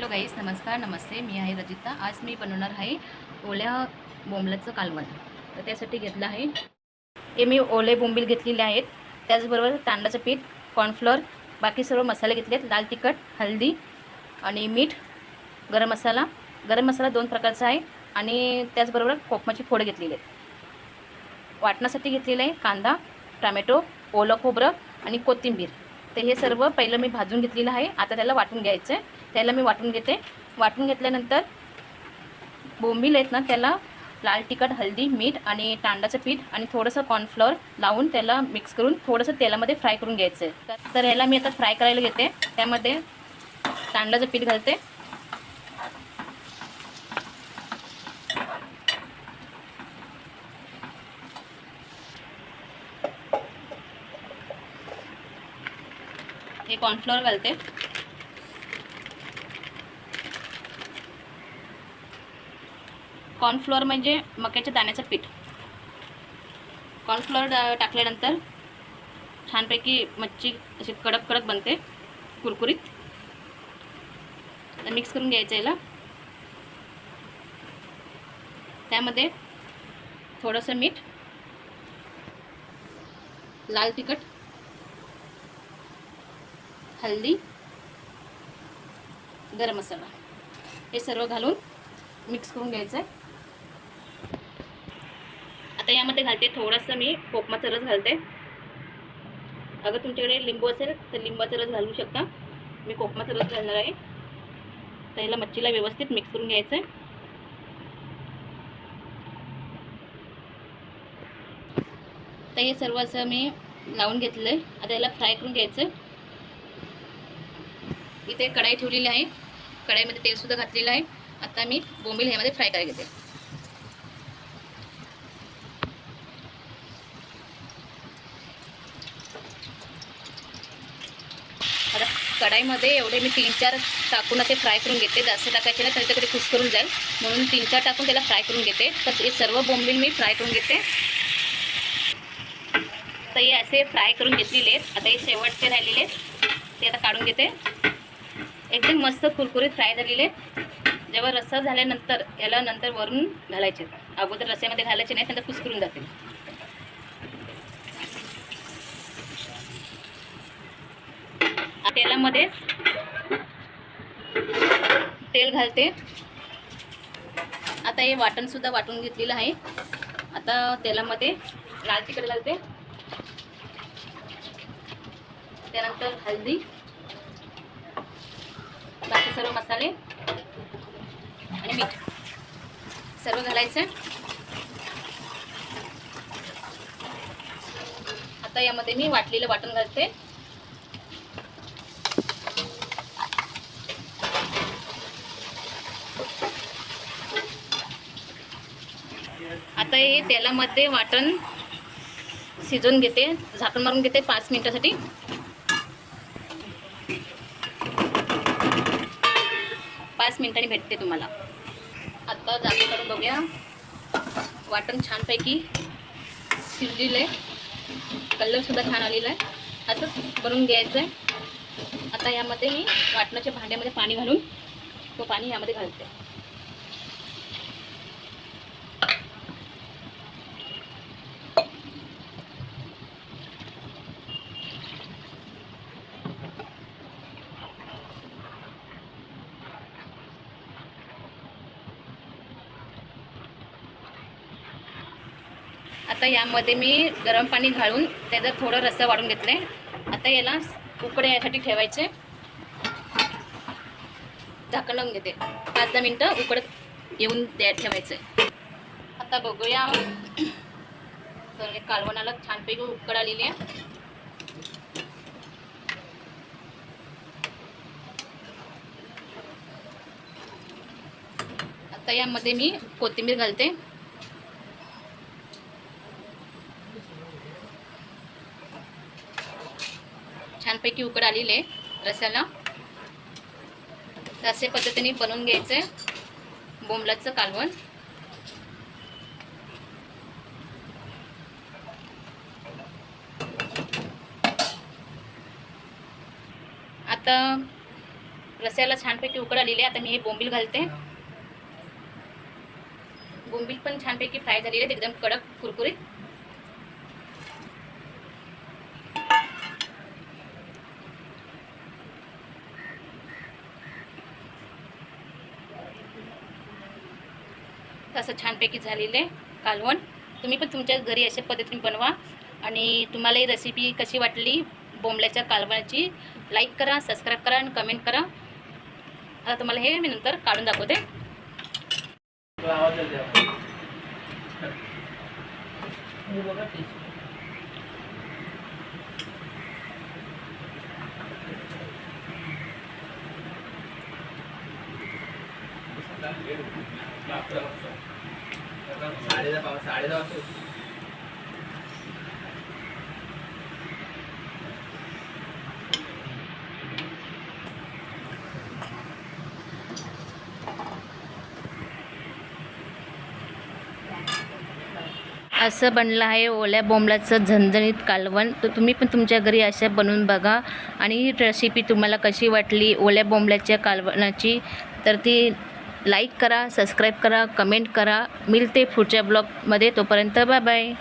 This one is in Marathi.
हॅलो गाईस नमस्कार नमस्ते. मी आहे रजिता. आज मी बनवणार आहे ओल्या बोंबलाचं कालवण. तर त्यासाठी घेतलं आहे. हे मी ओले बोंबील घेतलेले आहेत. त्याचबरोबर तांदळाचं पीठ कॉर्नफ्लोअर बाकी सर्व मसाले घेतले आहेत. लाल तिखट हळदी आणि मीठ गरम मसाला. गरम मसाला दोन प्रकारचा आहे आणि त्याचबरोबर कोकमाची फोड घेतलेली आहेत. वाटण्यासाठी घेतलेलं आहे कांदा टमॅटो ओलं खोबरं आणि कोथिंबीर. तर हे सर्व पहिलं मी भाजून घेतलेलं आहे. आता त्याला वाटून घ्यायचं आहे. त्याला मी वाटून घेते. वाटून घेतल्यानंतर बोंबील आहेत ना त्याला लाल तिखट हळदी मीठ आणि तांडाचं पीठ आणि थोडंसं कॉर्नफ्लॉवर लावून त्याला मिक्स करून थोडंसं तेलामध्ये फ्राय करून घ्यायचं आहे. तर ह्याला मी आता फ्राय करायला घेते. त्यामध्ये तांडाचं पीठ घालते. हे कॉर्नफ्लॉवर घालते. कॉर्नफ्लोअर म्हणजे मक्याच्या दाण्याचं पीठ. कॉर्नफ्लोअर टाकल्यानंतर छानपैकी मच्छी अशी कडक कडक बनते कुरकुरीत. मिक्स करून घ्यायचं याला. त्यामध्ये थोडंसं मीठ लाल तिखट हल्दी गरम मसाला. हे सर्व घालून मिक्स करून घ्यायचं आहे आता यामध्ये घालते थोडंसं मी कोकमाचा रस घालते. अगर तुमच्याकडे लिंबू असेल तर लिंबाचा रस घालू शकता. मी कोकमाचा रस घालणार आहे. तर याला मच्छीला व्यवस्थित मिक्स करून घ्यायचं आहे. तर हे सर्व असं मी लावून घेतलं आहे आता याला फ्राय करून घ्यायचं इथे कढाई ठेवलेली आहे. कढाईमध्ये तेलसुद्धा घातलेलं आहे. आता मी बोंबील ह्यामध्ये फ्राय करायला घेते. आता कढाईमध्ये एवढे मी तीन चार टाकून असे फ्राय करून घेते. जास्त टाकायचे ना त्याच्याकडे खुश करून जाईल. म्हणून तीन चार टाकून त्याला फ्राय करून घेते. तर हे सर्व बोंबील मी फ्राय करून घेते. तर हे असे फ्राय करून घेतलेले आहेत. आता हे शेवटचे राहिलेले आहेत. ते आता काढून घेते. एकदम मस्त कुरकुरीत फ्राय झालेले जेव्हा रस्सा झाल्यानंतर याला नंतर वरून घालायचे. अगोदर रस्स्यामध्ये घालायचे नाही नंतर कुसकरून जातील तेलामध्ये तेल घालते. आता हे वाटणसुद्धा वाटून घेतलेलं आहे. आता तेलामध्ये लाल तिखट घालते. त्यानंतर हळदी. बाकी सर्व मसाले आणि मीठ. सर्व घालायचं. आता यामध्ये मी वाटलेलं वाटण घालते. आता हे तेलामध्ये वाटण शिजवून घेते झाकण मारून घेते पाच मिनिटासाठी. पाच मिनिटांनी भेटते तुम्हाला. आता जागे करून बघूया. वाटण छानपैकी शिजलेलं आहे कलरसुद्धा छान आलेला आहे. असंच बनवून घ्यायचं आहे आता यामध्ये मी वाटणाच्या भांड्यामध्ये पाणी घालून तो पाणी यामध्ये घालते. आता यामध्ये मी गरम पाणी घालून त्याचा थोडं रस्सा वाढून घेतले आता याला उकडे यासाठी ठेवायचे. झाकण लावून घेते. पाच दहा मिनटं उकडत येऊन द्या ठेवायचं आता बघूया. तर हे कालवणाला छानपैकी उकड आलेली आहे. आता यामध्ये मी कोथिंबीर घालते. छानपैकी उकड आलेली आहे रस्याला तर असे पद्धतीने बनवून घ्यायचं आहे बोंबलाचं कालवण. आता रस्याला छानपैकी उकड आलेली आहे. आता मी हे बोंबील घालते. बोंबील पण छानपैकी फ्राय झालेले आहेत. एकदम कडक कुरकुरीत. असं छानपैकी झालेलं आहे कालवण. तुम्ही पण तुमच्या घरी अशा पद्धतीने बनवा आणि तुम्हाला ही रेसिपी कशी वाटली बोंबल्याच्या कालवणाची लाईक करा सबस्क्राईब करा आणि कमेंट करा. आता तुम्हाला हे मी नंतर काढून दाखवते. साडेदहा साडेदहा वाजता असं बनलं आहे ओल्या बोंबलाचं झणझणीत कालवण. तर तुम्ही पण तुमच्या घरी अशा बनवून बघा. आणि ही रेसिपी तुम्हाला कशी वाटली ओल्या बोंबल्याच्या कालवणाची? तर ती लाईक करा सबस्क्राईब करा कमेंट करा. मिळते पुढच्या ब्लॉगमध्ये. तोपर्यंत बाय बाय.